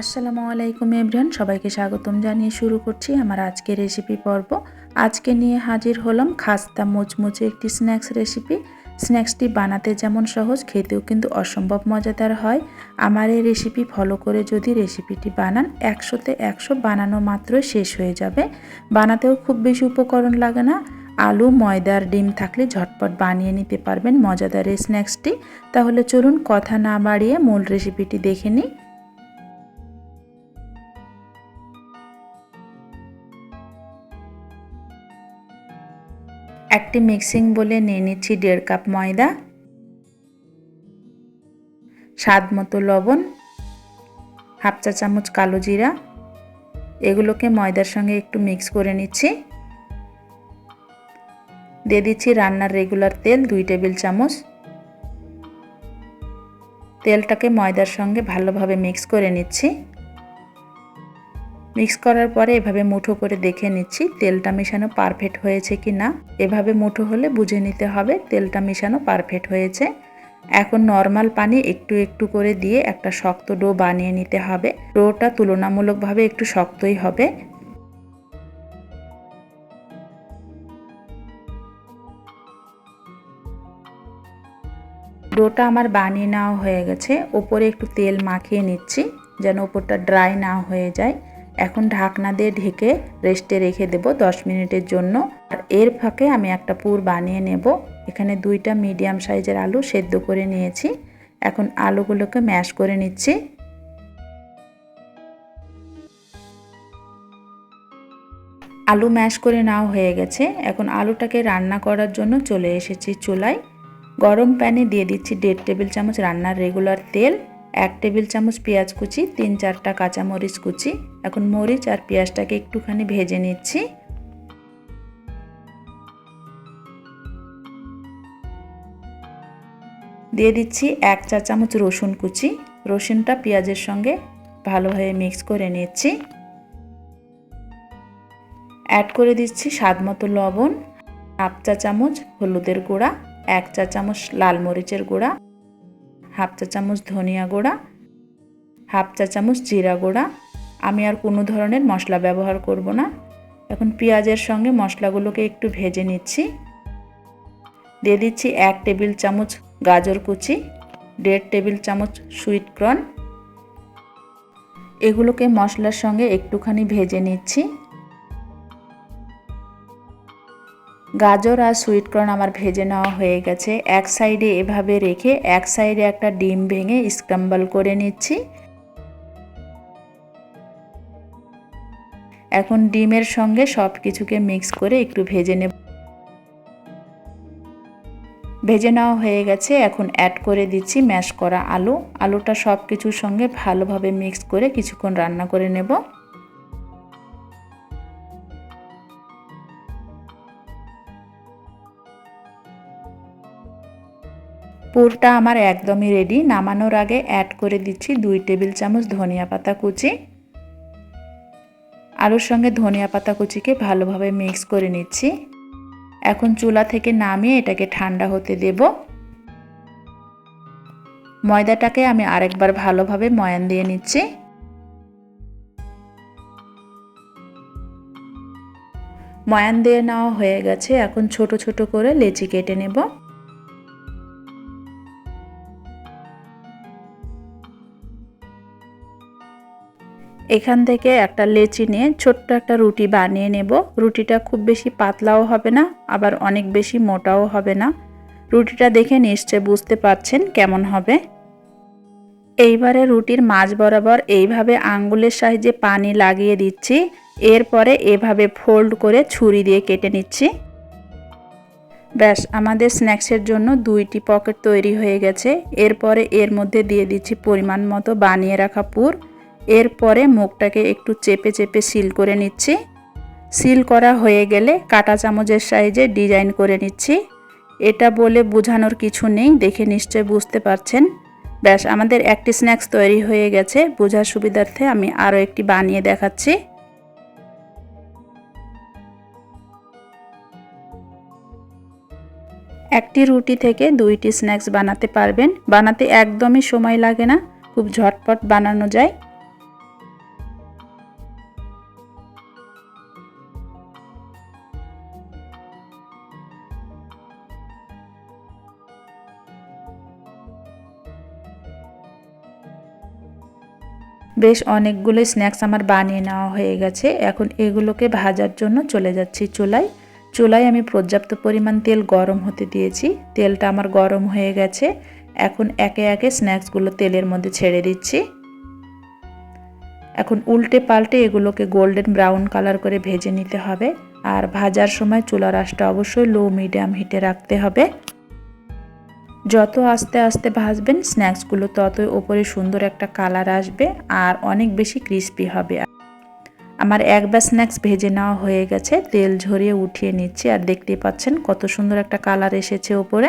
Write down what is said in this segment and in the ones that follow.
আসসালামু আলাইকুম এভরিয়ান সবাইকে স্বাগতম জানিয়ে শুরু করছি আমার আজকের রেসিপি পর্ব। আজকে নিয়ে হাজির হলাম খাস্তা মুচমুচে একটি স্ন্যাক্স রেসিপি স্ন্যাক্সটি বানাতে যেমন সহজ, খেতেও কিন্তু অসম্ভব মজাদার হয়। আমার এই রেসিপি ফলো করে যদি রেসিপিটি বানান, একশোতে একশো বানানো মাত্র শেষ হয়ে যাবে। বানাতেও খুব বেশি উপকরণ লাগে না। আলু ময়দার ডিম থাকলে ঝটপট বানিয়ে নিতে পারবেন মজাদার এই স্ন্যাক্সটি তাহলে চলুন কথা না বাড়িয়ে মূল রেসিপিটি দেখে নিই। একটি মিক্সিং বলে নিয়ে নিচ্ছি দেড় কাপ ময়দা, স্বাদ মতো লবণ, হাফ চা চামচ কালো জিরা। এগুলোকে ময়দার সঙ্গে একটু মিক্স করে নিচ্ছি। দিয়ে দিচ্ছি রান্নার রেগুলার তেল দুই টেবিল চামচ। তেলটাকে ময়দার সঙ্গে ভালোভাবে মিক্স করে নিচ্ছি। মিক্স করার পরে এভাবে মুঠো করে দেখে নিচ্ছি তেলটা মেশানো পারফেক্ট হয়েছে কি না। এভাবে মুঠো হলে বুঝে নিতে হবে তেলটা মেশানো পারফেক্ট হয়েছে। এখন নর্মাল পানি একটু একটু করে দিয়ে একটা শক্ত ডো বানিয়ে নিতে হবে। ডোটা তুলনামূলকভাবে একটু শক্তই হবে। ডোটা আমার বানিয়ে নেওয়া হয়ে গেছে। ওপরে একটু তেল মাখিয়ে নিচ্ছি যেন ওপরটা ড্রাই না হয়ে যায়। এখন ঢাকনা দিয়ে ঢেকে রেস্টে রেখে দেব দশ মিনিটের জন্য। আর এর ফাঁকে আমি একটা পুর বানিয়ে নেব। এখানে দুইটা মিডিয়াম সাইজের আলু সেদ্ধ করে নিয়েছি। এখন আলুগুলোকে ম্যাশ করে নিচ্ছি। আলু ম্যাশ করে নেওয়া হয়ে গেছে। এখন আলুটাকে রান্না করার জন্য চলে এসেছি চুলায়। গরম প্যানে দিয়ে দিচ্ছি দেড় টেবিল চামচ রান্নার রেগুলার তেল। এক টেবিল চামচ পেঁয়াজ কুচি, তিন চারটা কাঁচামরিচ কুচি, এখন মরিচ আর পেঁয়াজটাকে একটুখানি ভেজে নিচ্ছি। দিয়ে দিচ্ছি এক চা চামচ রসুন কুচি, রসুনটা পেঁয়াজের সঙ্গে ভালোভাবে মিক্স করে নিচ্ছি। অ্যাড করে দিচ্ছি স্বাদ মতো লবণ, হাফ চা চামচ হলুদের গুঁড়া, এক চা চামচ লাল মরিচের গুঁড়া হাফ চা চামচ ধনিয়া গুঁড়া, হাফ চা চামচ জিরা গুঁড়া। আমি আর কোনো ধরনের মশলা ব্যবহার করব না। এখন পেঁয়াজের সঙ্গে মশলাগুলোকে একটু ভেজে নিচ্ছি। দিয়ে দিচ্ছি এক টেবিল চামচ গাজর কুচি, দেড় টেবিল চামচ সুইট কর্ন। এগুলোকে মশলার সঙ্গে একটুখানি ভেজে নিচ্ছি। গাজর আর সুইট কর্ন আমার ভেজে নেওয়া হয়ে গেছে। এক সাইডে এভাবে রেখে, এক সাইডে একটা ডিম ভেঙে স্ক্রাম্বল করে নিচ্ছি। এখন ডিমের সঙ্গে সব কিছুকে মিক্স করে একটু ভেজে নেব। ভেজে নেওয়া হয়ে গেছে। এখন অ্যাড করে দিচ্ছি ম্যাশ করা আলু। আলুটা সব কিছুর সঙ্গে ভালোভাবে মিক্স করে কিছুক্ষণ রান্না করে নেব। পুরটা আমার একদমই রেডি নামানোর আগে অ্যাড করে দিচ্ছি দুই টেবিল চামচ ধনিয়া পাতা কুচি। আলুর সঙ্গে ধনিয়া পাতা কুচিকে ভালোভাবে মিক্স করে নিচ্ছি। এখন চুলা থেকে নামিয়ে এটাকে ঠান্ডা হতে দেব। ময়দাটাকে আমি আরেকবার ভালোভাবে ময়ান দিয়ে নিচ্ছি। ময়ান দিয়ে নেওয়া হয়ে গেছে। এখন ছোট ছোট করে লেচি কেটে নেব। এখান থেকে একটা লেচি নিয়ে ছোট্ট একটা রুটি বানিয়ে নেব। রুটিটা খুব বেশি পাতলাও হবে না, আবার অনেক বেশি মোটাও হবে না। রুটিটা দেখে নিশ্চয় বুঝতে পারছেন কেমন হবে। এইবারে রুটির মাঝ বরাবর এইভাবে আঙ্গুলের সাহায্যে পানি লাগিয়ে দিচ্ছি, এরপরে এভাবে ফোল্ড করে ছুরি দিয়ে কেটে নিচ্ছি। ব্যাস, আমাদের স্ন্যাক্সের জন্য দুইটি পকেট তৈরি হয়ে গেছে। এরপরে এর মধ্যে দিয়ে দিচ্ছি পরিমাণ মতো বানিয়ে রাখা পুর। এরপরে মুখটাকে একটু চেপে চেপে সিল করে নিচ্ছি। সিল করা হয়ে গেলে কাটা চামচের সাইজে ডিজাইন করে নিচ্ছি। এটা বলে বোঝানোর কিছু নেই, দেখে নিশ্চয় বুঝতে পারছেন। ব্যাস, আমাদের একটি স্ন্যাক্স তৈরি হয়ে গেছে। বোঝার সুবিধার্থে আমি আরও একটি বানিয়ে দেখাচ্ছি। একটি রুটি থেকে দুইটি স্ন্যাক্স বানাতে পারবেন। বানাতে একদমই সময় লাগে না। খুব ঝটপট বানানো যায়। বেশ অনেকগুলো স্ন্যাক্স আমার বানিয়ে নেওয়া হয়ে গেছে। এখন এগুলোকে ভাজার জন্য চলে যাচ্ছি চুলায়। চুলায় আমি পর্যাপ্ত পরিমাণ তেল গরম হতে দিয়েছি। তেলটা আমার গরম হয়ে গেছে। এখন একে একে স্ন্যাক্সগুলো তেলের মধ্যে ছেড়ে দিচ্ছি। এখন উল্টে পাল্টে এগুলোকে গোল্ডেন ব্রাউন কালার করে ভেজে নিতে হবে। আর ভাজার সময় চুলার আঁচটা অবশ্যই লো মিডিয়াম হিটে রাখতে হবে। যত আস্তে আস্তে ভাজবেন স্ন্যাক্সগুলো ততই ওপরে সুন্দর একটা কালার আসবে আর অনেক বেশি ক্রিস্পি হবে। আমার একবার স্ন্যাক্স ভেজে নেওয়া হয়ে গেছে, তেল ঝরিয়ে উঠিয়ে নিচ্ছি আর দেখতেই পাচ্ছেন কত সুন্দর একটা কালার এসেছে ওপরে।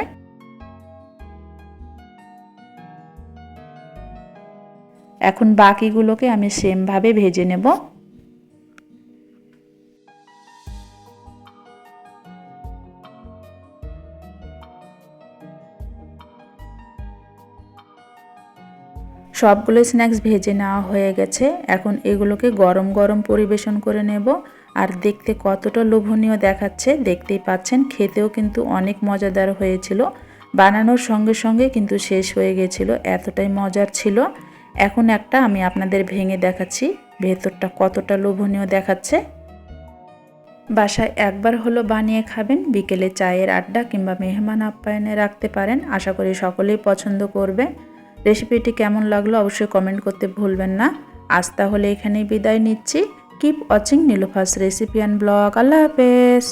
এখন বাকিগুলোকে আমি সেমভাবে ভেজে নেব। সবগুলো স্ন্যাক্স ভেজে নেওয়া হয়ে গেছে। এখন এগুলোকে গরম গরম পরিবেশন করে নেব। আর দেখতে কতটা লোভনীয় দেখাচ্ছে, দেখতেই পাচ্ছেন, খেতেও কিন্তু অনেক মজাদার হয়েছিল। বানানোর সঙ্গে সঙ্গে কিন্তু শেষ হয়ে গেছিল, এতটাই মজার ছিল। এখন একটা আমি আপনাদের ভেঙে দেখাচ্ছি, ভেতরটা কতটা লোভনীয় দেখাচ্ছে। বাসায় একবার হলো বানিয়ে খাবেন, বিকেলে চায়ের আড্ডা কিংবা মেহমান আপ্যায়নে রাখতে পারেন, আশা করি সকলেই পছন্দ করবে। রেসিপিটি কেমন লাগল অবশ্যই কমেন্ট করতে ভুলবেন না। আজ তাহলে এখানেই বিদায় নিচ্ছি। Keep watching Nilofa's recipe and blog Allah হাফেজ।